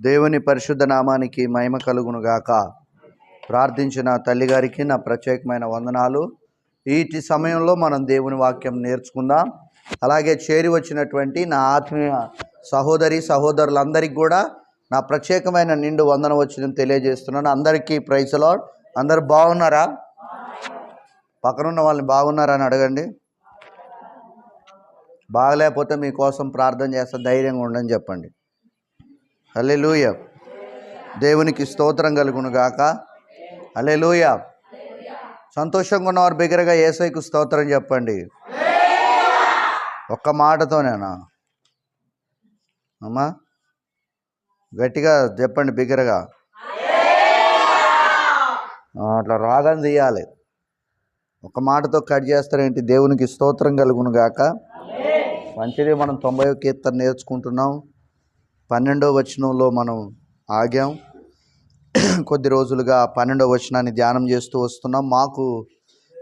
దేవుని పరిశుద్ధ నామానికి మహిమ కలుగును గాక. ప్రార్థించిన తల్లిగారికి నా ప్రత్యేకమైన వందనాలు. ఈటి సమయంలో మనం దేవుని వాక్యం నేర్చుకుందాం. అలాగే చేరి వచ్చినటువంటి నా ఆత్మీయ సహోదరి సహోదరులందరికీ కూడా నా ప్రత్యేకమైన నిండు వందన వచ్చిన తెలియజేస్తున్నాను. అందరికీ ప్రైజ్లో అందరు బాగున్నారా? పక్కనున్న వాళ్ళని బాగున్నారా అని అడగండి. బాగలేకపోతే మీకోసం ప్రార్థన చేస్తా ధైర్యంగా ఉండని చెప్పండి. హల్లెలూయ. దేవునికి స్తోత్రం కలుగును గాక. హల్లెలూయ. సంతోషంగా ఉన్నవారు బిగ్గరగా ఏసైకు స్తోత్రం చెప్పండి. ఒక్క మాటతోనేనా? అమ్మా. గట్టిగా చెప్పండి బిగ్గరగా. అట్లా రాగం తీయాలి. ఒక మాటతో కట్ చేస్తారేంటి దేవునికి స్తోత్రం కలుగును గాక. మంచిది మనం తొంభై కీర్తన నేర్చుకుంటున్నాం. పన్నెండో వచనంలో మనం ఆగాం. కొద్ది రోజులుగా పన్నెండో వచనాన్ని ధ్యానం చేస్తూ వస్తున్నాం. మాకు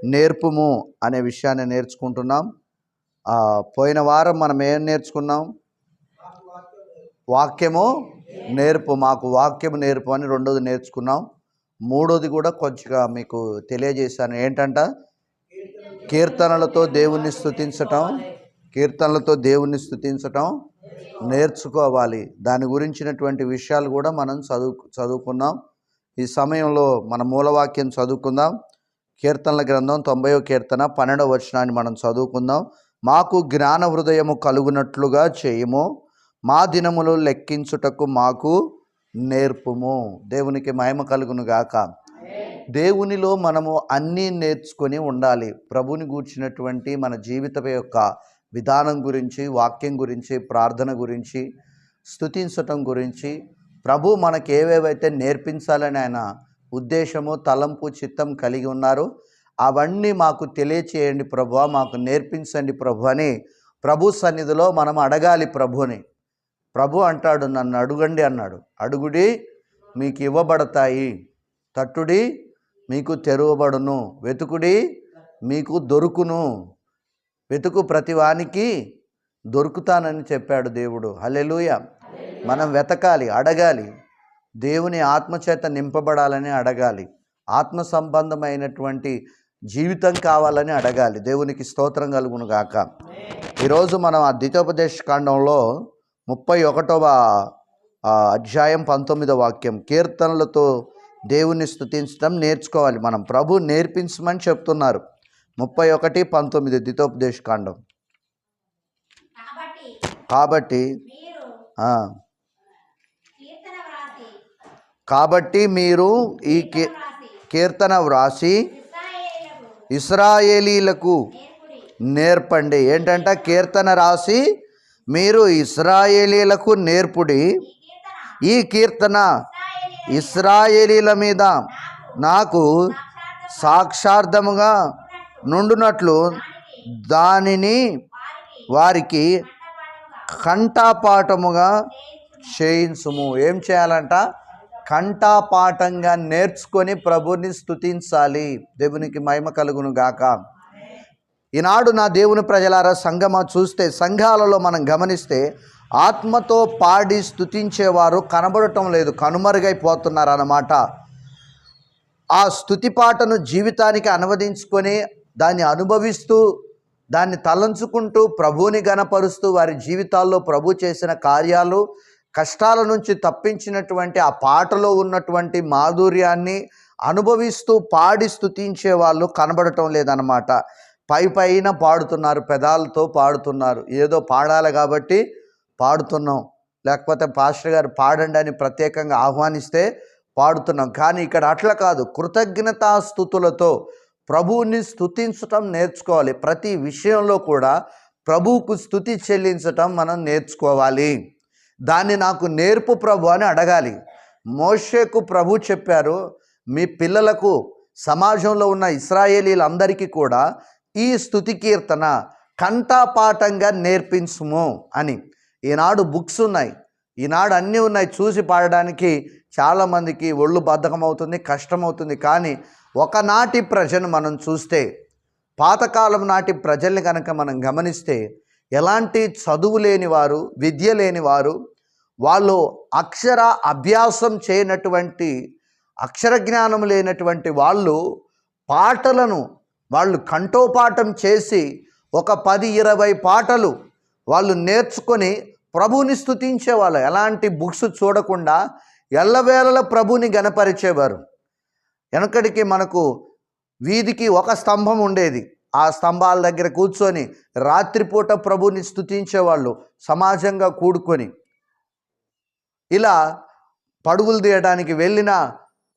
నేర్పుము అనే విషయాన్ని నేర్చుకుంటున్నాం. పోయిన వారం మనం ఏం నేర్చుకున్నాం? వాక్యము నేర్పు మాకు వాక్యము నేర్పు అని రెండోది నేర్చుకున్నాం. మూడోది కూడా కొంచెంగా మీకు తెలియజేశాను. ఏంటంట? కీర్తనలతో దేవుణ్ణి స్థుతించటం కీర్తనలతో దేవుణ్ణి స్థుతించటం నేర్చుకోవాలి. దాని గురించినటువంటి విషయాలు కూడా మనం చదువు చదువుకున్నాం ఈ సమయంలో మన మూలవాక్యం చదువుకుందాం. కీర్తనల గ్రంథం తొంభైవ కీర్తన పన్నెండవ వచనాన్ని మనం చదువుకుందాం. మాకు జ్ఞాన హృదయము కలుగునట్లుగా చేయము. మా దినములు లెక్కించుటకు మాకు నేర్పుము. దేవునికి మహిమ కలుగును గాక దేవునిలో మనము అన్నీ నేర్చుకొని ఉండాలి. ప్రభుని గూర్చినటువంటి మన జీవితం యొక్క విధానం గురించి వాక్యం గురించి ప్రార్థన గురించి స్తుతించటం గురించి. ప్రభు మనకు ఏవేవైతే నేర్పించాలని ఆయన ఉద్దేశము తలంపు చిత్తం కలిగి ఉన్నారో అవన్నీ మాకు తెలియచేయండి ప్రభు మాకు నేర్పించండి ప్రభు అని ప్రభు సన్నిధిలో మనం అడగాలి ప్రభుని. ప్రభు అంటాడు నన్ను అడుగండి అన్నాడు. అడుగుడి మీకు ఇవ్వబడతాయి. తట్టుడి మీకు తెరవబడును. వెతుకుడి మీకు దొరుకును. వెతుకు ప్రతివానికి దొరుకుతానని చెప్పాడు దేవుడు. హల్లెలూయ. మనం వెతకాలి అడగాలి. దేవుని ఆత్మచేత నింపబడాలని అడగాలి. ఆత్మ సంబంధమైనటువంటి జీవితం కావాలని అడగాలి. దేవునికి స్తోత్రం కలుగును గాక. ఈరోజు మనం ఆ ద్వితోపదేశ కాండంలో ముప్పై ఒకటవ అధ్యాయం పంతొమ్మిదవ వాక్యం. కీర్తనలతో దేవుణ్ణి స్థుతించడం నేర్చుకోవాలి మనం. ప్రభు నేర్పించమని చెప్తున్నారు. ముప్పై ఒకటి పంతొమ్మిది ద్వితోపదేశ కాండం. కాబట్టి కాబట్టి మీరు ఈ కీర్తన వ్రాసి ఇస్రాయేలీలకు నేర్పుడి. ఏంటంట? కీర్తన రాసి మీరు ఇస్రాయేలీలకు నేర్పుడి. ఈ కీర్తన ఇస్రాయేలీల మీద నాకు సాక్షార్థముగా నుండునట్లు దానిని వారికి కంఠపాఠముగా చేయించుము. ఏం చేయాలంట? కంఠపాఠంగా నేర్చుకొని ప్రభుని స్తుతించాలి. దేవునికి మహిమ కలుగును గాక. ఈనాడు నా దేవుని ప్రజలారా సంగమ చూస్తే సంఘాలలో మనం గమనిస్తే ఆత్మతో పాడి స్థుతించేవారు కనబడటం లేదు కనుమరుగైపోతున్నారు అన్నమాట ఆ స్థుతి పాటను జీవితానికి అనువదించుకొని దాన్ని అనుభవిస్తూ దాన్ని తలంచుకుంటూ ప్రభువుని గనపరుస్తూ వారి జీవితాల్లో ప్రభు చేసిన కార్యాలు కష్టాల నుంచి తప్పించినటువంటి ఆ పాటలో ఉన్నటువంటి మాధుర్యాన్ని అనుభవిస్తూ పాడి స్థుతించే వాళ్ళు కనబడటం లేదనమాట పై పైన పాడుతున్నారు పెదాలతో పాడుతున్నారు. ఏదో పాడాలి కాబట్టి పాడుతున్నాం. లేకపోతే పాస్టర్ గారు పాడండి అని ప్రత్యేకంగా ఆహ్వానిస్తే పాడుతున్నాం. కానీ ఇక్కడ అట్లా కాదు. కృతజ్ఞతాస్థుతులతో ప్రభువుని స్థుతించటం నేర్చుకోవాలి. ప్రతి విషయంలో కూడా ప్రభువుకు స్థుతి చెల్లించటం మనం నేర్చుకోవాలి. దాన్ని నాకు నేర్పు ప్రభు అని అడగాలి. మోషేకు ప్రభు చెప్పారు మీ పిల్లలకు సమాజంలో ఉన్న ఇస్రాయేలీలందరికీ కూడా ఈ స్థుతి కీర్తన కంఠపాఠంగా నేర్పించుము అని. ఈనాడు బుక్స్ ఉన్నాయి. ఈనాడు అన్నీ ఉన్నాయి చూసి పాడడానికి చాలామందికి ఒళ్ళు బద్ధకమవుతుంది కష్టమవుతుంది. కానీ ఒకనాటి ప్రజను మనం చూస్తే పాతకాలం నాటి ప్రజల్ని కనుక మనం గమనిస్తే ఎలాంటి చదువు లేని వారు విద్య లేని వారు వాళ్ళు అక్షర అభ్యాసం చేయనటువంటి అక్షర జ్ఞానం లేనటువంటి వాళ్ళు పాటలను వాళ్ళు కంఠోపాఠం చేసి ఒక పది ఇరవై పాటలు వాళ్ళు నేర్చుకొని ప్రభుని స్థుతించేవాళ్ళు ఎలాంటి బుక్స్ చూడకుండా ఎల్లవేళల ప్రభుని గనపరిచేవారు వెనకడికి మనకు వీధికి ఒక స్తంభం ఉండేది. ఆ స్తంభాల దగ్గర కూర్చొని రాత్రిపూట ప్రభుని స్థుతించేవాళ్ళు సమాజంగా కూడుకొని. ఇలా పడుగులు తీయడానికి వెళ్ళినా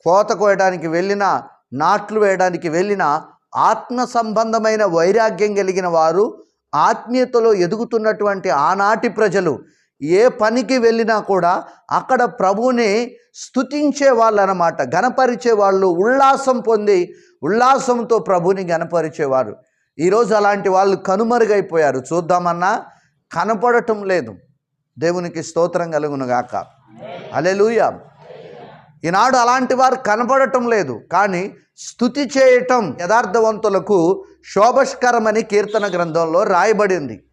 కోత కోయడానికి వెళ్ళినా నాట్లు వేయడానికి వెళ్ళినా ఆత్మ సంబంధమైన వైరాగ్యం కలిగిన వారు ఆత్మీయతలో ఎదుగుతున్నటువంటి ఆనాటి ప్రజలు ఏ పనికి వెళ్ళినా కూడా అక్కడ ప్రభువుని స్తుతించే వాళ్ళు అనమాట గణపరిచే వాళ్ళు ఉల్లాసం పొంది ఉల్లాసంతో ప్రభుని గణపరిచేవారు ఈరోజు అలాంటి వాళ్ళు కనుమరుగైపోయారు. చూద్దామన్నా కనపడటం లేదు. దేవునికి స్తోత్రం కలుగునుగాక. అలెలుయ ఈనాడు అలాంటి వారు కనపడటం లేదు. కానీ స్థుతి చేయటం యథార్థవంతులకు శోభస్కరమని కీర్తన గ్రంథంలో రాయబడింది.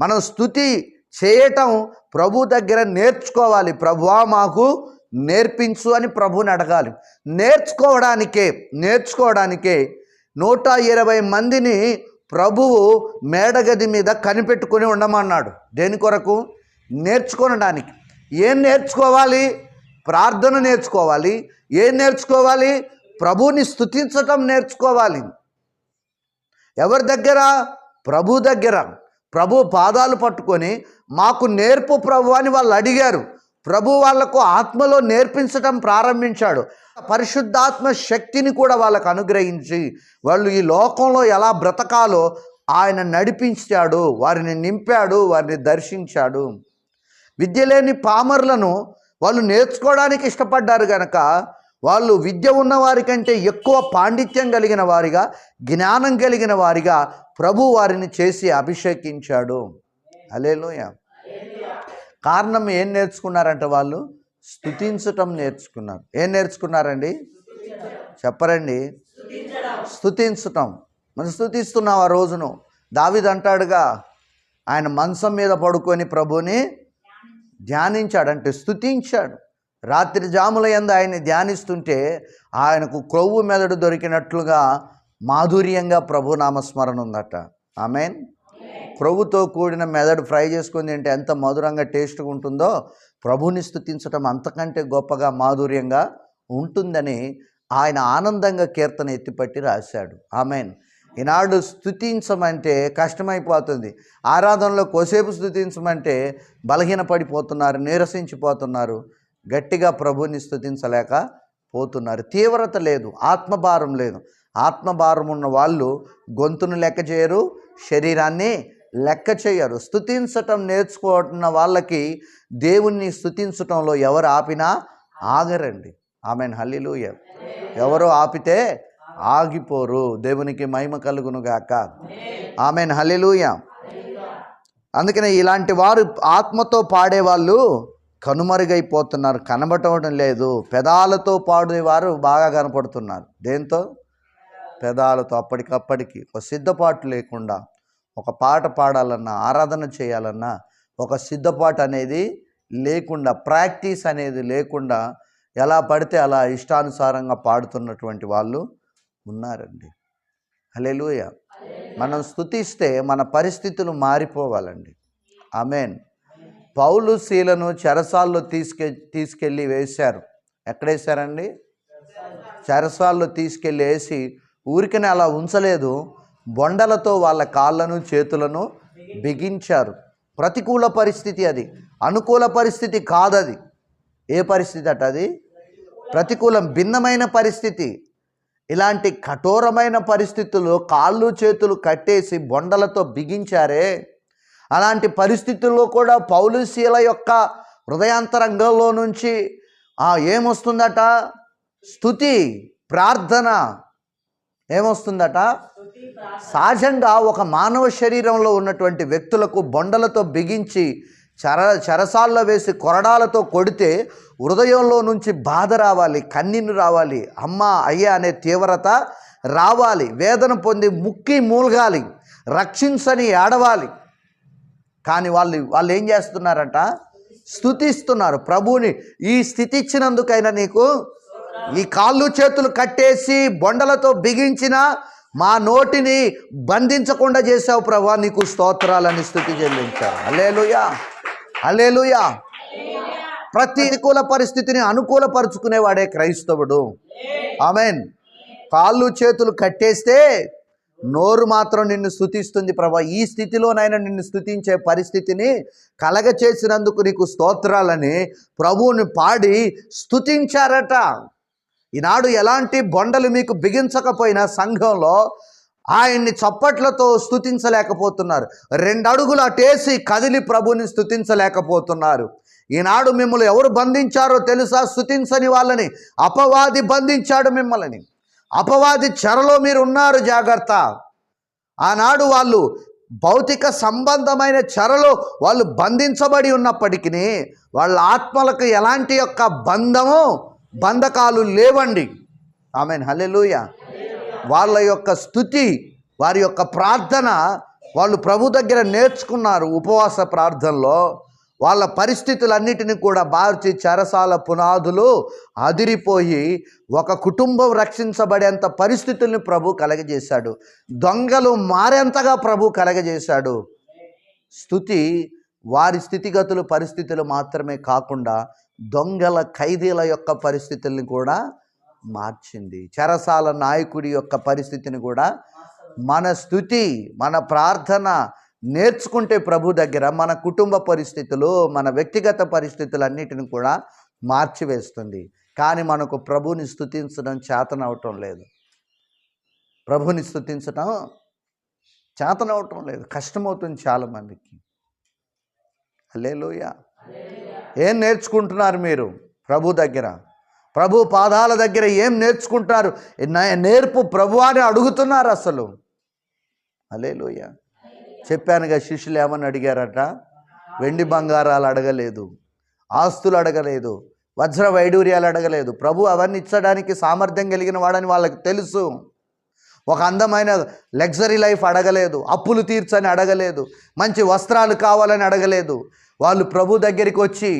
మనం స్థుతి చేయటం ప్రభు దగ్గర నేర్చుకోవాలి. ప్రభువా మాకు నేర్పించు అని ప్రభుని అడగాలి. నేర్చుకోవడానికే నేర్చుకోవడానికే నూట ఇరవై మందిని ప్రభువు మేడగది మీద కనిపెట్టుకొని ఉండమన్నాడు. దేని కొరకు? నేర్చుకొనడానికి. ఏం నేర్చుకోవాలి? ప్రార్థన నేర్చుకోవాలి. ఏం నేర్చుకోవాలి? ప్రభుని స్తుతించటం నేర్చుకోవాలి. ఎవరి దగ్గర? ప్రభు దగ్గర. ప్రభు పాదాలు పట్టుకొని మాకు నేర్పు ప్రభు అని వాళ్ళు అడిగారు. ప్రభు వాళ్ళకు ఆత్మలో నేర్పించటం ప్రారంభించాడు. పరిశుద్ధాత్మ శక్తిని కూడా వాళ్ళకు అనుగ్రహించి వాళ్ళు ఈ లోకంలో ఎలా బ్రతకాలో ఆయన నడిపించాడు. వారిని నింపాడు. వారిని దర్శించాడు. విద్య లేని పామర్లను వాళ్ళు నేర్చుకోవడానికి ఇష్టపడ్డారు కనుక వాళ్ళు విద్య ఉన్న వారికంటే ఎక్కువ పాండిత్యం కలిగిన వారిగా జ్ఞానం కలిగిన వారిగా ప్రభు వారిని చేసి అభిషేకించాడు. అలేలోయ కారణం ఏం నేర్చుకున్నారంటే వాళ్ళు? స్థుతించటం నేర్చుకున్నారు. ఏం నేర్చుకున్నారండి? చెప్పరండి. స్థుతించటం మనం స్థుతిస్తున్నాం ఆ రోజును. దావిదంటాడుగా ఆయన మంచం మీద పడుకొని ప్రభుని ధ్యానించాడు అంటే స్థుతించాడు రాత్రి జాముల ఎందు ఆయన్ని ధ్యానిస్తుంటే ఆయనకు క్రొవ్వు మెదడు దొరికినట్లుగా మాధుర్యంగా ప్రభు నామస్మరణ ఉందట ఆమెన్? క్రొవ్వుతో కూడిన మెదడు ఫ్రై చేసుకుని తింటే ఎంత మధురంగా టేస్ట్గా ఉంటుందో ప్రభుని స్తుతించటం అంతకంటే గొప్పగా మాధుర్యంగా ఉంటుందని ఆయన ఆనందంగా కీర్తన ఎత్తిపట్టి రాశాడు. ఆమెన్? ఈనాడు స్థుతించమంటే కష్టమైపోతుంది. ఆరాధనలో కోసేపు స్థుతించమంటే బలహీనపడిపోతున్నారు నీరసించిపోతున్నారు. గట్టిగా ప్రభుని స్థుతించలేక పోతున్నారు. తీవ్రత లేదు ఆత్మభారం లేదు. ఆత్మభారం ఉన్న వాళ్ళు గొంతును లెక్క చేయరు శరీరాన్ని లెక్క చేయరు. స్థుతించటం నేర్చుకుంటున్న వాళ్ళకి దేవుణ్ణి స్థుతించటంలో ఎవరు ఆపినా ఆగరండి. ఆమెన్. హల్లిలూయ. ఎవరు ఆపితే ఆగిపోరు. దేవునికి మహిమ కలుగును గాక. ఆమెన్. హల్లిలూయ. అందుకనే ఇలాంటి వారు ఆత్మతో పాడేవాళ్ళు కనుమరుగైపోతున్నారు. కనబడటం లేదు. పెదాలతో పాడేవారు బాగా కనపడుతున్నారు. దేంతో? పెదాలతో. అప్పటికప్పటికి ఒక సిద్ధపాటు లేకుండా ఒక పాట పాడాలన్నా ఆరాధన చేయాలన్నా ఒక సిద్ధపాటు అనేది లేకుండా ప్రాక్టీస్ అనేది లేకుండా ఎలా పడితే అలా ఇష్టానుసారంగా పాడుతున్నటువంటి వాళ్ళు ఉన్నారండి. హల్లెలూయ. మనం స్తుతిస్తే మన పరిస్థితులు మారిపోవాలండి. ఆమెన్. పౌలు శీలను చెరసాల్లో తీసుకె తీసుకెళ్ళి వేశారు. ఎక్కడ వేశారండి చెరసాల్లో తీసుకెళ్ళి వేసి ఊరికనే అలా ఉంచలేదు. బొండలతో వాళ్ళ కాళ్ళను చేతులను బిగించారు. ప్రతికూల పరిస్థితి అది. అనుకూల పరిస్థితి కాదది. ఏ పరిస్థితి అట అది? ప్రతికూలం భిన్నమైన పరిస్థితి. ఇలాంటి కఠోరమైన పరిస్థితుల్లో కాళ్ళు చేతులు కట్టేసి బొండలతో బిగించారే. అలాంటి పరిస్థితుల్లో కూడా పౌలుశీల యొక్క హృదయాంతరంగంలో నుంచి ఏమొస్తుందట? స్థుతి ప్రార్థన ఏమొస్తుందట? సహజంగా ఒక మానవ శరీరంలో ఉన్నటువంటి వ్యక్తులకు బొండలతో బిగించి చర చరసాల్లో వేసి కొరడాలతో కొడితే హృదయంలో నుంచి బాధ రావాలి కన్నీళ్ళు రావాలి. అమ్మ అయ్యా అనే తీవ్రత రావాలి. వేదన పొంది ముక్కి మూలగాలి. రక్షించని ఏడవాలి. కానీ వాళ్ళు వాళ్ళు ఏం చేస్తున్నారంట? స్థుతిస్తున్నారు ప్రభువుని ఈ స్థితి ఇచ్చినందుకైనా నీకు ఈ కాళ్ళు చేతులు కట్టేసి బొండలతో బిగించిన మా నోటిని బంధించకుండా చేసావు ప్రభా. నీకు స్తోత్రాలని స్థుతి చెల్లించారు అల్లేలుయా అలేలుయా ప్రతికూల పరిస్థితిని అనుకూలపరుచుకునేవాడే క్రైస్తవుడు. ఆమెన్. కాళ్ళు చేతులు కట్టేస్తే నోరు మాత్రం నిన్ను స్థుతిస్తుంది ప్రభా. ఈ స్థితిలోనైనా నిన్ను స్థుతించే పరిస్థితిని కలగ చేసినందుకు నీకు స్తోత్రాలని ప్రభువుని పాడి స్థుతించారట ఈనాడు ఎలాంటి బొండలు మీకు బిగించకపోయినా సంఘంలో ఆయన్ని చప్పట్లతో స్థుతించలేకపోతున్నారు రెండు అడుగులు అటేసి కదిలి ప్రభుని స్థుతించలేకపోతున్నారు ఈనాడు మిమ్మల్ని ఎవరు బంధించారో తెలుసా? స్థుతించని వాళ్ళని. అపవాది బంధించాడు మిమ్మల్ని. అపవాది చెరలో మీరు ఉన్నారు జాగ్రత్త. ఆనాడు వాళ్ళు భౌతిక సంబంధమైన చెరలో వాళ్ళు బంధించబడి ఉన్నప్పటికీ వాళ్ళ ఆత్మలకు ఎలాంటి యొక్క బంధము బంధకాలు లేవండి. ఆమె హల్లెలూయ. వాళ్ళ యొక్క స్థుతి వారి యొక్క ప్రార్థన వాళ్ళు ప్రభు దగ్గర నేర్చుకున్నారు ఉపవాస ప్రార్థనలో. వాళ్ళ పరిస్థితులన్నిటినీ కూడా మార్చి చెరసాల పునాదులు అదిరిపోయి ఒక కుటుంబం రక్షించబడేంత పరిస్థితుల్ని ప్రభు కలగజేశాడు. దొంగలు మారేంతగా ప్రభు కలగజేశాడు. స్థుతి వారి స్థితిగతులు పరిస్థితులు మాత్రమే కాకుండా దొంగల ఖైదీల యొక్క పరిస్థితుల్ని కూడా మార్చింది. చెరసాల నాయకుడి యొక్క పరిస్థితిని కూడా మన స్థుతి మన ప్రార్థన నేర్చుకుంటే ప్రభు దగ్గర మన కుటుంబ పరిస్థితులు మన వ్యక్తిగత పరిస్థితులన్నిటిని కూడా మార్చివేస్తుంది. కానీ మనకు ప్రభుని స్థుతించడం చేతనవటం లేదు. ప్రభుని స్థుతించడం చేతనవటం లేదు. కష్టమవుతుంది చాలామందికి. అల్లేలోయ ఏం నేర్చుకుంటున్నారు మీరు ప్రభు దగ్గర? ప్రభు పాదాల దగ్గర ఏం నేర్చుకుంటారు? నేర్పు ప్రభు అని అడుగుతున్నారు అసలు. అలేలోయ చెప్పానుగా శిష్యులు ఏమని అడిగారట? వెండి బంగారాలు అడగలేదు ఆస్తులు అడగలేదు వజ్ర వైడూర్యాలు అడగలేదు. ప్రభు అవన్నీ ఇచ్చడానికి సామర్థ్యం కలిగిన వాడని వాళ్ళకి తెలుసు. ఒక అందమైన లగ్జరీ లైఫ్ అడగలేదు అప్పులు తీర్చని అడగలేదు మంచి వస్త్రాలు కావాలని అడగలేదు. వాళ్ళు ప్రభు దగ్గరికి వచ్చి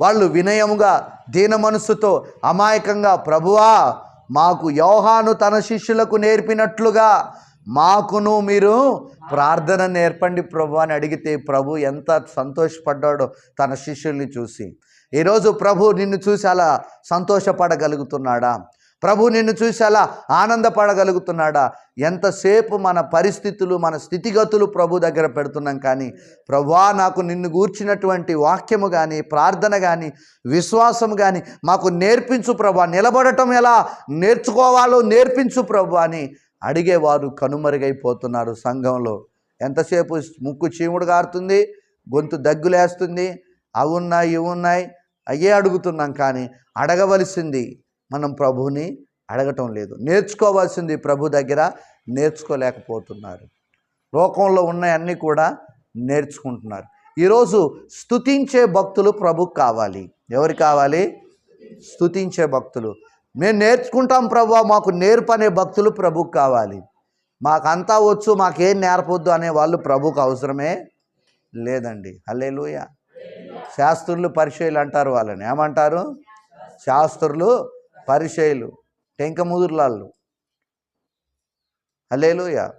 వాళ్ళు వినయముగా దీన మనస్సుతో అమాయకంగా ప్రభువా మాకు యోహాను తన శిష్యులకు నేర్పినట్లుగా మాకును మీరు ప్రార్థన నేర్పండి ప్రభు అని అడిగితే ప్రభు ఎంత సంతోషపడ్డాడో తన శిష్యుల్ని చూసి. ఈరోజు ప్రభు నిన్ను చూసి అలా సంతోషపడగలుగుతున్నాడా? ప్రభు నిన్ను చూసి అలా ఆనందపడగలుగుతున్నాడా? ఎంతసేపు మన పరిస్థితులు మన స్థితిగతులు ప్రభు దగ్గర పెడుతున్నాం కానీ ప్రభువా నాకు నిన్ను గూర్చినటువంటి వాక్యము కానీ ప్రార్థన కానీ విశ్వాసం కానీ మాకు నేర్పించు ప్రభా. నిలబడటం ఎలా? నేర్చుకోవాలో నేర్పించు ప్రభు అని అడిగేవారు కనుమరుగైపోతున్నారు సంఘంలో. ఎంతసేపు ముక్కు చీముడు గారుతుంది గొంతు దగ్గులేస్తుంది అవి ఉన్నాయి అయ్యే అడుగుతున్నాం కానీ అడగవలసింది మనం ప్రభువుని అడగటం లేదు. నేర్చుకోవాల్సింది ప్రభు దగ్గర నేర్చుకోలేకపోతున్నారు. లోకంలో ఉన్నాయన్నీ కూడా నేర్చుకుంటున్నారు. ఈరోజు స్తుతించే భక్తులు ప్రభుకు కావాలి. ఎవరు కావాలి? స్తుతించే భక్తులు. మేము నేర్చుకుంటాం ప్రభు మాకు నేర్పనే భక్తులు ప్రభుకు కావాలి. మాకంతా వచ్చు మాకేం నేర్పొద్దు అనే వాళ్ళు ప్రభుకు అవసరమే లేదండి. హల్లెలూయా. శాస్త్రులు పరిచయలు అంటారు వాళ్ళని. ఏమంటారు? శాస్త్రులు పరిచయలు టెంకముదుర్లాళ్ళు హల్లెలూయా.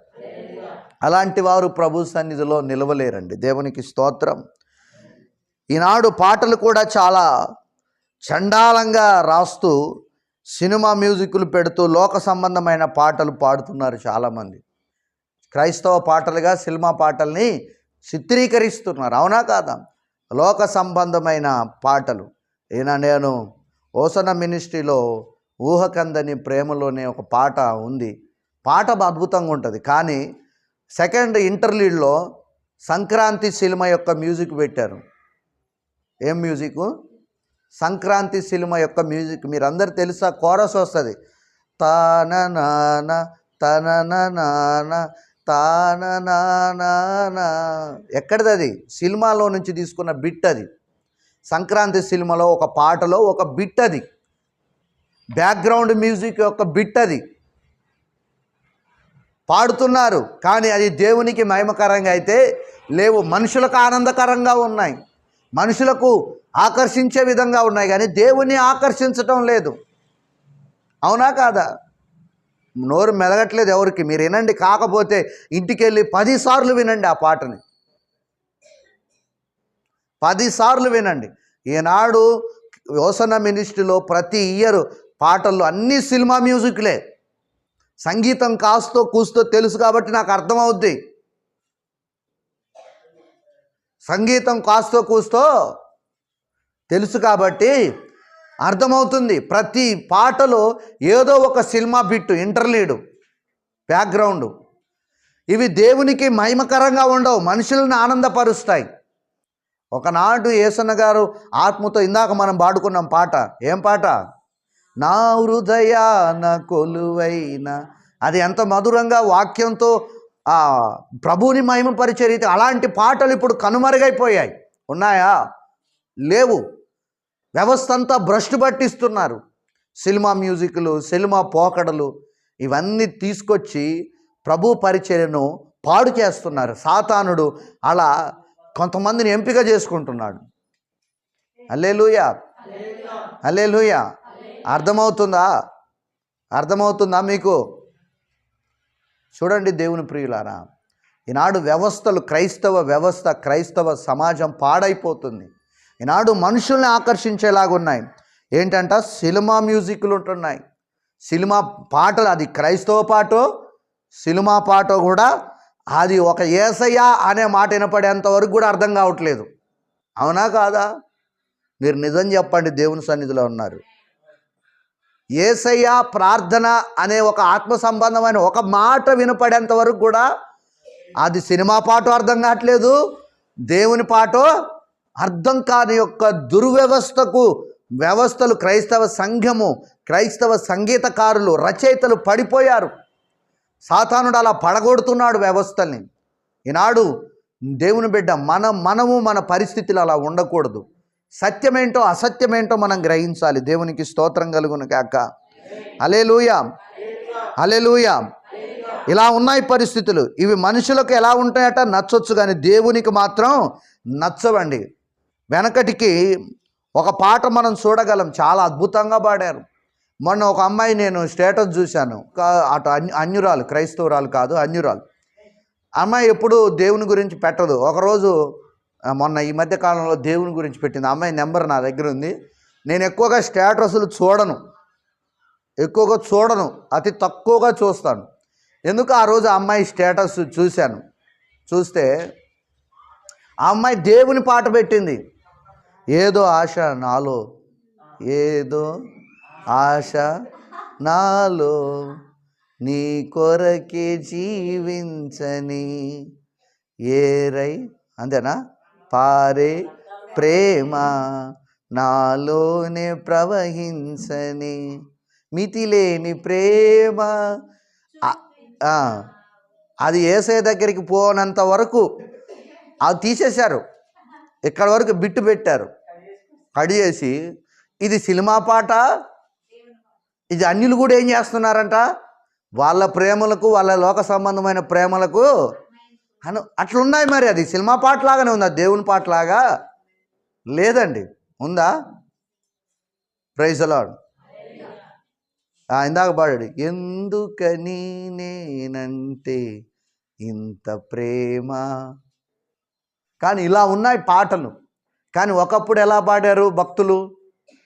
అలాంటి వారు ప్రభు సన్నిధిలో నిలవలేరండి. దేవునికి స్తోత్రం. ఈనాడు పాటలు కూడా చాలా చండాలంగా రాస్తూ సినిమా మ్యూజిక్లు పెడుతూ లోక సంబంధమైన పాటలు పాడుతున్నారు చాలామంది. క్రైస్తవ పాటలుగా సినిమా పాటల్ని చిత్రీకరిస్తున్నారు. అవునా కాదా? లోక సంబంధమైన పాటలు. ఈయన నేను ఓసన మినిస్ట్రీలో ఊహకందని ప్రేమలోనే ఒక పాట ఉంది. పాట అద్భుతంగా ఉంటుంది. కానీ సెకండ్ ఇంటర్లీడ్లో సంక్రాంతి సినిమా యొక్క మ్యూజిక్ పెట్టారు. ఏం మ్యూజిక్? సంక్రాంతి సినిమా యొక్క మ్యూజిక్. మీరు అందరు తెలుసా? కోరస్ వస్తుంది. తాన నాన తన నాన తాన నాన ఎక్కడిది అది సినిమాలో నుంచి తీసుకున్న బిట్ అది. సంక్రాంతి సినిమాలో ఒక పాటలో ఒక బిట్ అది. బ్యాక్గ్రౌండ్ మ్యూజిక్ యొక్క బిట్ అది. పాడుతున్నారు కానీ అది దేవునికి మహిమకరంగా అయితే లేవు. మనుషులకు ఆనందకరంగా ఉన్నాయి. మనుషులకు ఆకర్షించే విధంగా ఉన్నాయి కానీ దేవుని ఆకర్షించటం లేదు. అవునా కాదా? నోరు మెదగట్లేదు ఎవరికి? మీరు వినండి కాకపోతే ఇంటికి వెళ్ళి పదిసార్లు వినండి ఆ పాటని. పదిసార్లు వినండి. ఈనాడు యోసన మినిస్ట్రీలో ప్రతి ఇయర్ పాటల్లో అన్ని సినిమా మ్యూజిక్లే. సంగీతం కాస్తో కూస్తో తెలుసు కాబట్టి నాకు అర్థమవుద్ది. సంగీతం కాస్తో కూస్తో తెలుసు కాబట్టి అర్థమవుతుంది. ప్రతి పాటలో ఏదో ఒక సినిమా బిట్టు ఇంటర్లీడు బ్యాక్గ్రౌండ్. ఇవి దేవునికి మహిమకరంగా ఉండవు మనుషులను ఆనందపరుస్తాయి. ఒకనాడు ఏసన్న గారు ఆత్మతో ఇందాక మనం పాడుకున్నాం పాట. ఏం పాట? నా హృదయాన కొలువైన అది ఎంత మధురంగా వాక్యంతో ప్రభుని ప్రభువుని మహిమపరిచే రీతి అలాంటి పాటలు ఇప్పుడు కనుమరుగైపోయాయి. ఉన్నాయా? లేవు. వ్యవస్థ అంతా భ్రష్టు పట్టిస్తున్నారు. సినిమా మ్యూజిక్లు సినిమా పోకడలు ఇవన్నీ తీసుకొచ్చి ప్రభు పరిచర్యను పాడు చేస్తున్నారు. సాతానుడు అలా కొంతమందిని ఎంపిక చేసుకుంటున్నాడు. అల్లేలుయా అల్లేలుయా అర్థమవుతుందా? అర్థమవుతుందా మీకు? చూడండి దేవుని ప్రియులారా ఈనాడు వ్యవస్థలు క్రైస్తవ వ్యవస్థ క్రైస్తవ సమాజం పాడైపోతుంది. ఈనాడు మనుషుల్ని ఆకర్షించేలాగా ఉన్నాయి. ఏంటంట? సినిమా మ్యూజిక్లు ఉంటున్నాయి. సినిమా పాటలు అది క్రైస్తవ పాటో సినిమా పాటో కూడా అది ఒక ఏసయ్య అనే మాట వినపడేంత వరకు కూడా అర్థం కావట్లేదు. అవునా కాదా? మీరు నిజం చెప్పండి దేవుని సన్నిధిలో ఉన్నారు. ఏసయ్య ప్రార్థన అనే ఒక ఆత్మ సంబంధమైన ఒక మాట వినపడేంత వరకు కూడా అది సినిమా పాటో అర్థం కావట్లేదు. దేవుని పాటో అర్థం కాని యొక్క దుర్వ్యవస్థకు వ్యవస్థలు క్రైస్తవ సంఘము క్రైస్తవ సంగీతకారులు రచయితలు పడిపోయారు. సాతానుడు అలా పడగొడుతున్నాడు వ్యవస్థల్ని. ఈనాడు దేవుని బిడ్డ మనం మనము మన పరిస్థితులు అలా ఉండకూడదు. సత్యమేంటో అసత్యమేంటో మనం గ్రహించాలి. దేవునికి స్తోత్రం కలుగును కాక అలేలుయా అలేలుయా ఇలా ఉన్నాయి పరిస్థితులు. ఇవి మనుషులకు ఎలా ఉంటాయట? నచ్చొచ్చు కానీ దేవునికి మాత్రం నచ్చవండి. వెనకటికి ఒక పాట మనం చూడగలం. చాలా అద్భుతంగా పాడారు. మొన్న ఒక అమ్మాయి నేను స్టేటస్ చూశాను. కా- అటు అన్యురాలు క్రైస్తవురాలు కాదు అన్యురాలు. అమ్మాయి ఎప్పుడు దేవుని గురించి పెట్టదు. ఒకరోజు మొన్న ఈ మధ్య కాలంలో దేవుని గురించి పెట్టింది. అమ్మాయి నెంబర్ నా దగ్గర ఉంది. నేను ఎక్కువగా స్టేటస్లు చూడను. ఎక్కువగా చూడను. అతి తక్కువగా చూస్తాను. ఎందుకు ఆ రోజు ఆ అమ్మాయి స్టేటస్ చూశాను? చూస్తే ఆ అమ్మాయి దేవుని పాట పెట్టింది. ఏదో ఆశ నాలో ఏదో ఆశ నాలో నీ కొరకే జీవించని ఏరై అంతేనా? పారే ప్రేమ నాలోనే ప్రవహించని మితిలేని ప్రేమ. అది ఏసే దగ్గరికి పోనంత వరకు అది తీసేశారు. ఇక్కడ వరకు బిట్టు పెట్టారు. కడి చేసి ఇది సినిమా పాట? ఇది అన్యులు కూడా ఏం చేస్తున్నారంట? వాళ్ళ ప్రేమలకు వాళ్ళ లోక సంబంధమైన ప్రేమలకు అను అట్లున్నాయి మరి అది. సినిమా పాటలాగానే ఉందా? దేవుని పాటలాగా లేదండి. ఉందా? ప్రైజ్ అలాడ్ ఇందాక పాడాడు. ఎందుకని నేనంటే ఇంత ప్రేమ? కానీ ఇలా ఉన్నాయి పాటలు. కానీ ఒకప్పుడు ఎలా పాడారు భక్తులు?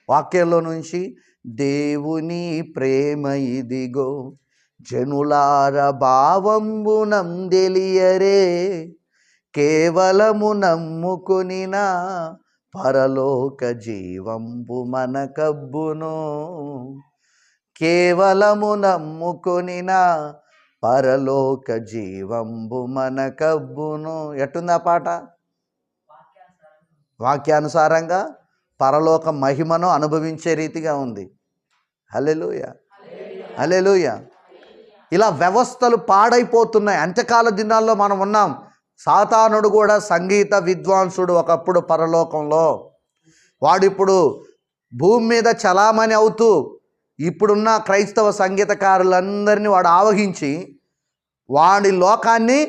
వాక్యంలో నుంచి దేవుని ప్రేమ ఇదిగో జనులార భావంబునం తెలియరే కేవలము నమ్ముకొనిన పరలోక జీవంబు మనకబ్బును. కేవలము నమ్ముకొనిన పరలోక జీవంబు మనకబ్బును. ఎట్టుందా పాట? వాక్యానుసారంగా? పరలోక మహిమను అనుభవించే రీతిగా ఉంది. హలెలుయ హలెలుయ ఇలా వ్యవస్థలు పాడైపోతున్నాయి. అంత్యకాల దినాల్లో మనం ఉన్నాం. సాతానుడు కూడా సంగీత విద్వాంసుడు ఒకప్పుడు పరలోకంలో. వాడిప్పుడు భూమి మీద చలామణి అవుతూ ఇప్పుడున్న క్రైస్తవ సంగీతకారులందరినీ వాడు ఆవహించి వాడి లోకాన్ని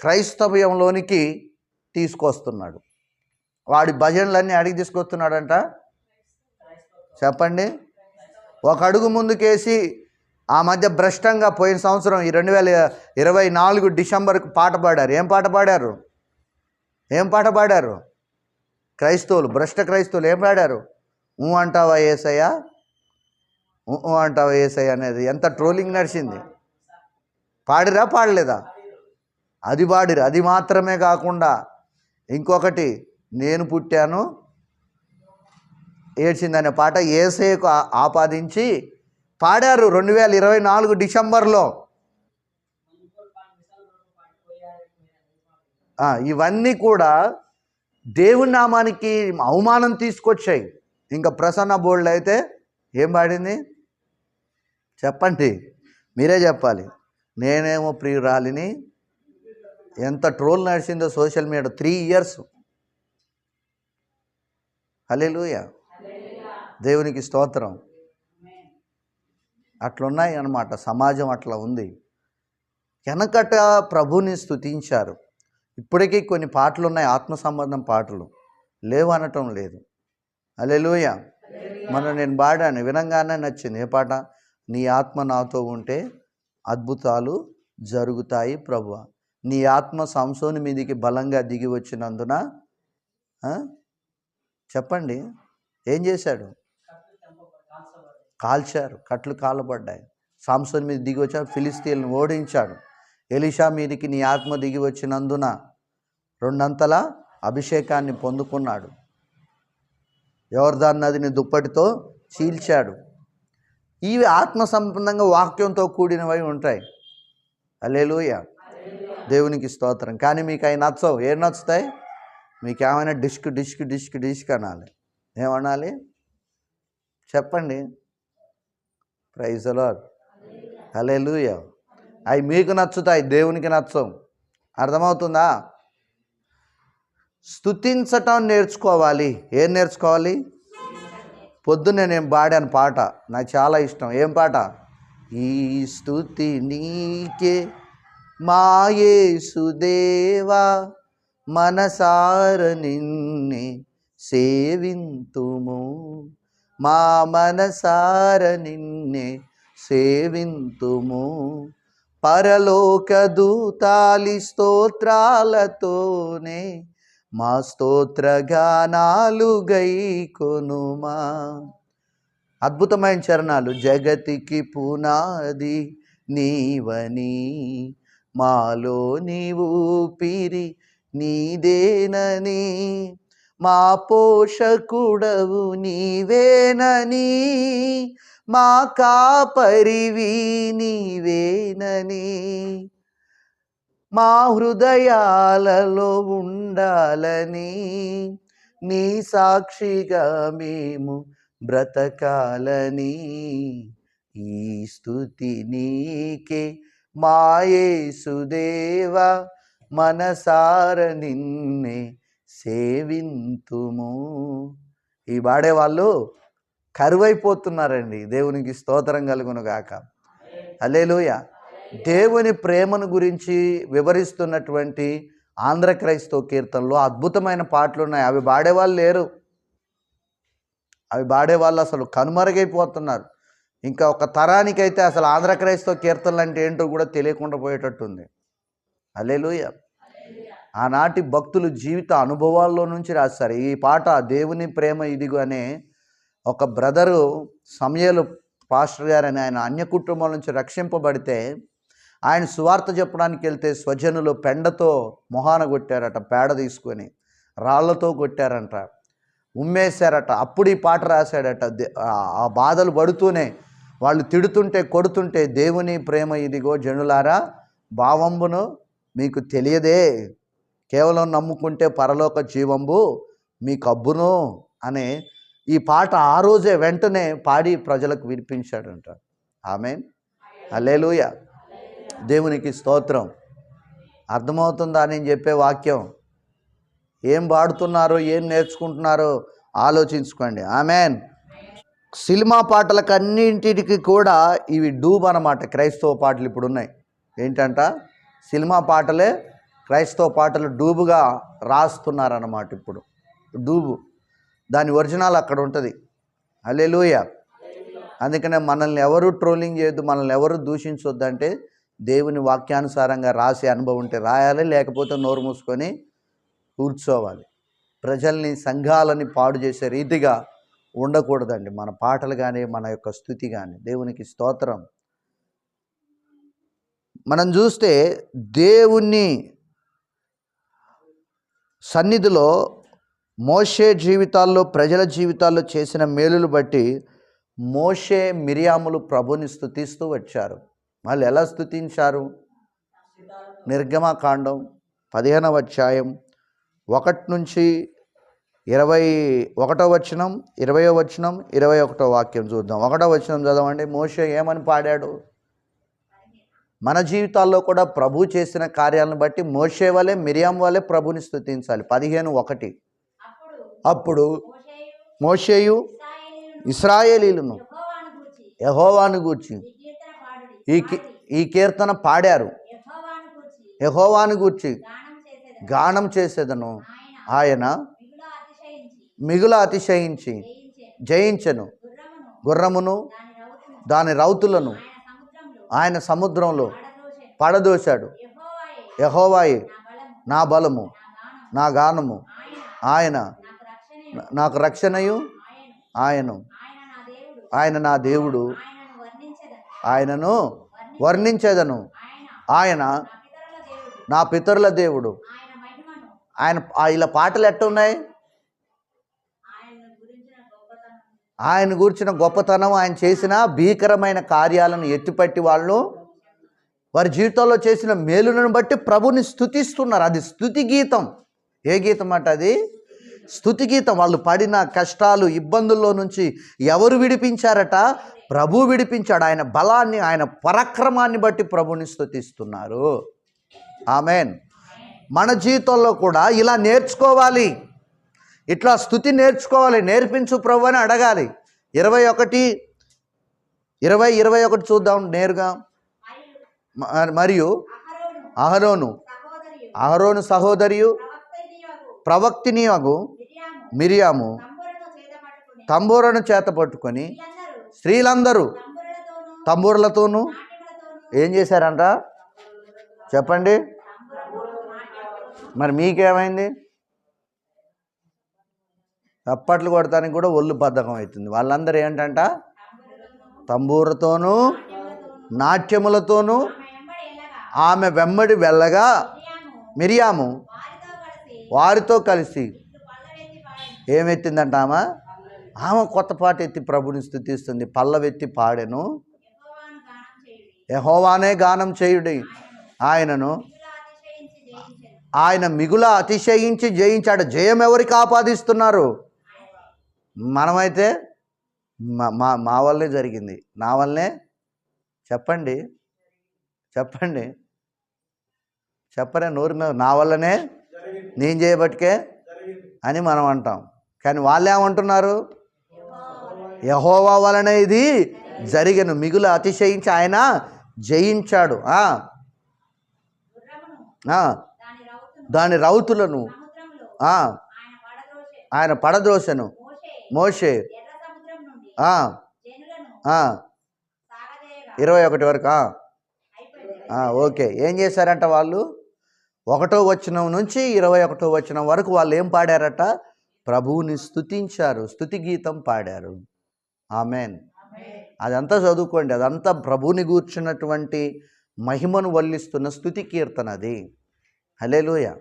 క్రైస్తవ్యంలోనికి తీసుకొస్తున్నాడు. వాడి భజనలన్నీ అడిగి తీసుకొస్తున్నాడంట. చెప్పండి. ఒక అడుగు ముందుకేసి ఆ మధ్య భ్రష్టంగా పోయిన సంవత్సరం ఈ రెండు వేల ఇరవై నాలుగు డిసెంబర్కి పాట పాడారు. ఏం పాట పాడారు? ఏం పాట పాడారు? క్రైస్తవులు భ్రష్ట క్రైస్తవులు ఏం పాడారు? ఊ అంటావా ఏసయ్యా? ఊ ఊ అంటావా ఏసయ్య అనేది ఎంత ట్రోలింగ్ నడిచింది. పాడిరా పాడలేదా? అది పాడిరు. అది మాత్రమే కాకుండా ఇంకొకటి నేను పుట్టాను. ఏడ్చిందనే పాట ఏసేకు ఆపాదించి పాడారు రెండు వేల ఇరవై నాలుగు డిసెంబర్లో. ఇవన్నీ కూడా దేవుని నామానికి అవమానం తీసుకొచ్చాయి. ఇంకా ప్రసన్న బోల్డ్ అయితే ఏం పాడింది? చెప్పండి మీరే చెప్పాలి. నేనేమో ప్రియురాలిని. ఎంత troll నడిచిందో social media three years hallelujah దేవునికి స్తోత్రం. అట్లున్నాయి అన్నమాట సమాజం అట్లా ఉంది. వెనకట ప్రభుని స్థుతించారు ఇప్పటికీ కొన్ని పాటలు ఉన్నాయి ఆత్మ సంబంధం పాటలు. లేవు అనటం లేదు. అలెలుయ మన నేను పాడాను వినంగానే నచ్చింది. ఏ పాట? నీ ఆత్మ నాతో ఉంటే అద్భుతాలు జరుగుతాయి ప్రభువ. నీ ఆత్మ సంసోని మీదికి బలంగా దిగి వచ్చినందున చెప్పండి. ఏం చేశాడు? కాల్చారు. కట్లు కాలబడ్డాయి. సాంసన్ మీద దిగి వచ్చాడు ఫిలిస్తీన్లను ఓడించాడు. ఎలిషా మీదికి నీ ఆత్మ దిగి వచ్చినందున రెండంతల అభిషేకాన్ని పొందుకున్నాడు. యోర్దాన్ నదిని దుప్పటితో చీల్చాడు. ఇవి ఆత్మ సంబంధంగా వాక్యంతో కూడినవై ఉంటాయి. అలేలుయ దేవునికి స్తోత్రం. కానీ మీకు అవి నచ్చవు. ఏం నచ్చుతాయి? మీకు ఏమైనా డిస్క్ డిస్క్ డిస్క్ డిస్క్ అనాలి. ఏమనాలి? చెప్పండి. ప్రైజ్ అలాడ్ లూయ అవి మీకు నచ్చుతాయి దేవునికి నచ్చవు. అర్థమవుతుందా? స్తుతించటం నేర్చుకోవాలి. ఏం నేర్చుకోవాలి? పొద్దున్నే నేను పాడాను పాట. నాకు చాలా ఇష్టం. ఏం పాట? ఈ స్థుతి నీకే మాయేసుదేవా మనసార నిన్నే సేవింతుము మా మనసార నిన్నే సేవింతుము పరలోక దూతాలి స్తోత్రాలతోనే మా స్తోత్ర గానాలు గైకొనుమా అద్భుతమైన చరణాలు జగతికి పునాది నీవని మాలో నీవు ఊపిరి నీదేనని మా పోషకుడవు నీవేనని మా కాపరివి నీవేనని. మా హృదయాలలో ఉండాలని నీ సాక్షిగా మేము బ్రతకాలని. ఈ స్థుతి నీకే మాయేసుదేవా మనసార నిన్నే సేవింతుము. ఈ వాడేవాళ్ళు కరువైపోతున్నారండి. దేవునికి స్తోత్రం కలుగును గాక. అలేలుయ దేవుని ప్రేమను గురించి వివరిస్తున్నటువంటి ఆంధ్ర క్రైస్తవ కీర్తనలో అద్భుతమైన పాటలు ఉన్నాయి అవి పాడేవాళ్ళు లేరు. అవి పాడేవాళ్ళు అసలు కనుమరుగైపోతున్నారు. ఇంకా ఒక తరానికైతే అసలు ఆంధ్ర క్రైస్తవ కీర్తనలు అంటే ఏంటో కూడా తెలియకుండా పోయేటట్టుంది. అలేలుయ ఆనాటి భక్తులు జీవిత అనుభవాల్లో నుంచి రాస్తారు. ఈ పాట దేవుని ప్రేమ ఇదిగో అనే ఒక బ్రదరు సమయలు పాస్టర్ గారు అని ఆయన అన్య కుటుంబాల నుంచి రక్షింపబడితే ఆయన సువార్త చెప్పడానికి వెళ్తే స్వజనులు పెండతో మొహాన కొట్టారట పేడ తీసుకొని రాళ్ళతో కొట్టారంట ఉమ్మేశారట. అప్పుడు ఈ పాట రాశాడట. దే- ఆ బాధలు పడుతూనే వాళ్ళు తిడుతుంటే కొడుతుంటే దేవుని ప్రేమ ఇదిగో జనులారా భావంబును మీకు తెలియదే. కేవలం నమ్ముకుంటే పరలోక జీవంబు మీ కబ్బును అనే ఈ పాట ఆ రోజే వెంటనే పాడి ప్రజలకు వినిపించాడంట. ఆమె అల్లేలుయ దేవునికి స్తోత్రం. అర్థమవుతుందా నేను చెప్పే వాక్యం? ఏం పాడుతున్నారో ఏం నేర్చుకుంటున్నారో ఆలోచించుకోండి. ఆమెన్. సినిమా పాటలకు అన్నింటికి కూడా ఇవి డూబ్ అన్నమాట. క్రైస్తవ పాటలు ఇప్పుడు ఉన్నాయి ఏంటంట? సినిమా పాటలే క్రైస్తవ పాటలు డూబుగా రాస్తున్నారన్నమాట ఇప్పుడు. డూబు. దాని ఒరిజినల్ అక్కడ ఉంటుంది. హల్లెలూయా. అందుకనే మనల్ని ఎవరు ట్రోలింగ్ చేయొద్దు మనల్ని ఎవరు దూషించొద్దు అంటే దేవుని వాక్యానుసారంగా రాసే అనుభవం ఉంటే రాయాలి లేకపోతే నోరు మూసుకొని కూర్చోవాలి. ప్రజల్ని సంఘాలని పాడు చేసే రీతిగా ఉండకూడదండి. మన పాటలు కానీ మన యొక్క స్థుతి కానీ దేవునికి స్తోత్రం. మనం చూస్తే దేవుణ్ణి సన్నిధిలో మోషే జీవితాల్లో ప్రజల జీవితాల్లో చేసిన మేలులు బట్టి మోషే మిరియాములు ప్రభుని స్థుతిస్తూ వచ్చారు. వాళ్ళు ఎలా స్థుతించారు? నిర్గమకాండం పదిహేనవ అధ్యాయం ఒకటి నుంచి ఇరవై ఒకటో వచనం ఇరవయో వచనం ఇరవై ఒకటో వాక్యం చూద్దాం. ఒకటో వచనం చదవండి. మోషే ఏమని పాడాడు? మన జీవితాల్లో కూడా ప్రభు చేసిన కార్యాలను బట్టి మోషే వలె మిరియాం వలె ప్రభుని స్థుతించాలి. పదిహేను ఒకటి. అప్పుడు మోషేయు ఇస్రాయేలీలను యెహోవాను గూర్చి ఈ ఈ కీ- ఈ కీర్తన పాడారు. యెహోవాను గూర్చి గానం చేసేదను. ఆయన మిగుల అతిశయించి జయించెను. గుర్రమును దాని రౌతులను ఆయన సముద్రంలో పడదోశాడు యహోవాయి నా బలము నా గానము ఆయన నాకు రక్షణయు ఆయను ఆయన నా దేవుడు ఆయన నా దేవుడు ఆయనను వర్ణించేదను ఆయన నా పితరుల దేవుడు ఆయన ఆయన ఇలా పాటలు ఎట్టున్నాయి ఆయన గురించిన గొప్పతనం ఆయన గూర్చిన గొప్పతనం ఆయన చేసిన భీకరమైన కార్యాలను ఎత్తిపట్టి వాళ్ళు వారి జీవితంలో చేసిన మేలులను బట్టి ప్రభుని స్థుతిస్తున్నారు అది స్థుతి గీతం. ఏ గీతం అంట అది? స్థుతి గీతం. వాళ్ళు పడిన కష్టాలు ఇబ్బందుల్లో నుంచి ఎవరు విడిపించారట? ప్రభు విడిపించాడు. ఆయన బలాన్ని ఆయన పరాక్రమాన్ని బట్టి ప్రభుని స్థుతిస్తున్నారు ఆమెన్. మన జీవితంలో కూడా ఇలా నేర్చుకోవాలి. ఇట్లా స్థుతి నేర్చుకోవాలి నేర్పించు ప్రభు అని అడగాలి. ఇరవై ఒకటి ఇరవై ఇరవై ఒకటి చూద్దాం నేరుగా. మరియు మ- మరియు అహరోను అహరోను సహోదరియు అహరోను ప్రవక్తిని అగు మిరియాము చేత తంబూరను చేత పట్టుకొని స్త్రీలందరూ తంబురలతోనూ ఏం చేశారంట? చెప్పండి. మరి మీకేమైంది? చప్పట్లు కొడటానికి కూడా ఒళ్ళు బద్ధకం అవుతుంది. వాళ్ళందరూ ఏంటంట? తంబూరతోనూ నాట్యములతోనూ ఆమె వెంబడి వెళ్ళగా మిరియాము వారితో కలిసి ఏమెత్తిందంట ఆమె? ఆమె కొత్త పాట ఎత్తి ప్రభుని స్థుతిస్తుంది. పల్లవెత్తి పాడెను. గానం చేయుడి యహోవానే గానం చేయుడి ఆయనను. ఆయన మిగుల అతిశయించి జయించాడు. జయం ఎవరికి ఆపాదిస్తున్నారు? మనమైతే మా మా మా వల్లే జరిగింది. నా వల్లనే చెప్పండి. చెప్పండి. చెప్పరే నోరు మీద. నా వల్లనే? నేను చేయబట్టుకే? అని మనం అంటాం. కానీ వాళ్ళు ఏమంటున్నారు? యహోవా వలనే ఇది జరిగను. మిగులు అతిశయించి ఆయన జయించాడు. దాని రౌతులను. ఆయన పడద్రోసె ఆయన పడద్రోసెను. మోషే. ఇరవై ఒకటి వరకు ఓకే. ఏం చేశారంట వాళ్ళు? ఒకటో వచనం నుంచి ఇరవై ఒకటో వచనం వరకు వాళ్ళు ఏం పాడారట? ప్రభువుని స్తుతించారు. స్తుతి గీతం పాడారు. ఆమెన్. అదంతా చదువుకోండి. అదంతా ప్రభువుని గూర్చినటువంటి మహిమను వల్లిస్తున్న స్తుతి కీర్తన అది. హలేలుయ